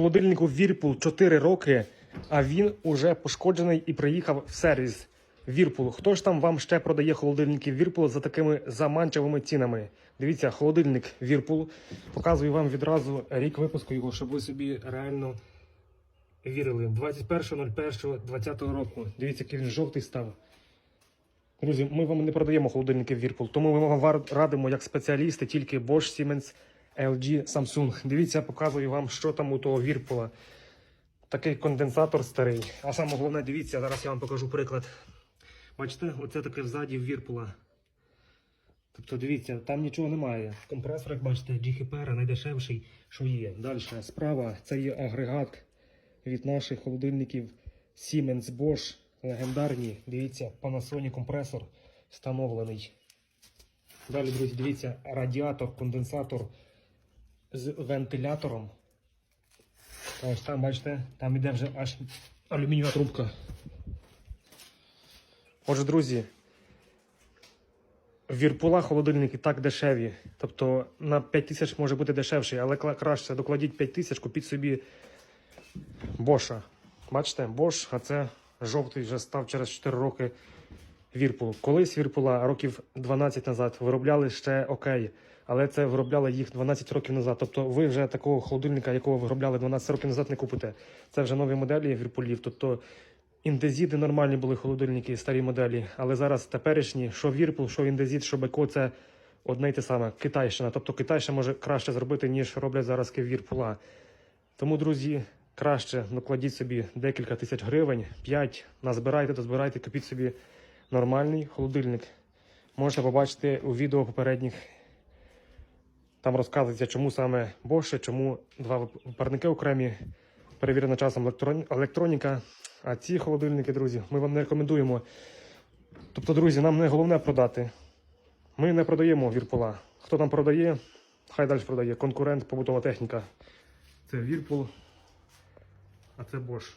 Холодильнику Вірпул 4 роки, а він уже пошкоджений і приїхав в сервіс Вірпул. Хто ж там вам ще продає холодильники Вірпул за такими заманчивими цінами? Дивіться, холодильник Вірпул. Показую вам відразу рік випуску його, щоб ви собі реально вірили. 21.01.2020 року. Дивіться, який він жовтий став. Друзі, ми вам не продаємо холодильники Whirlpool, тому ми вам радимо як спеціалісти тільки Bosch, Siemens, LG, Samsung. Дивіться, я показую вам, що там у того Whirlpool. Такий конденсатор старий. А саме головне, дивіться, зараз я вам покажу приклад. Бачите, оце таке взаді Whirlpool. Тобто, дивіться, там нічого немає. Компресор, як бачите, GHPR найдешевший, що є. Далі справа це є агрегат від наших холодильників Siemens Bosch. Легендарні. Дивіться, Panasonic компресор встановлений. Далі, друзі, дивіться, радіатор, конденсатор з вентилятором. Ось там, бачите, там іде вже аж алюмінієва трубка. Отже, друзі, Вірпула холодильники так дешеві. Тобто на 5 тисяч може бути дешевший, але краще докладіть 5 тисяч, купіть собі Боша. Бачите, Бош, а це жовтий вже став через 4 роки Вірпул. Колись Вірпула років 12 назад виробляли ще окей, але це виробляли їх 12 років назад. Тобто ви вже такого холодильника, якого виробляли 12 років назад, не купите. Це вже нові моделі Вірпулів. Тобто індезіди нормальні були холодильники, старі моделі, але зараз теперішні, що Вірпул, що індезід, що Беко, це одне й те саме. Китайщина. Тобто Китай ще може краще зробити, ніж роблять зараз Вірпула. Тому, друзі, краще накладіть собі декілька тисяч гривень, 5, назбирайте, дозбирайте, купіть собі нормальний холодильник. Можете побачити у відео попередніх. Там розказується, чому саме Bosch, чому два парники окремі, перевірена часом електроніка. А ці холодильники, друзі, ми вам не рекомендуємо. Тобто, друзі, нам не головне продати. Ми не продаємо Вірпула. Хто там продає, хай далі продає. Конкурент, побутова техніка. Це Вірпул, а це Bosch.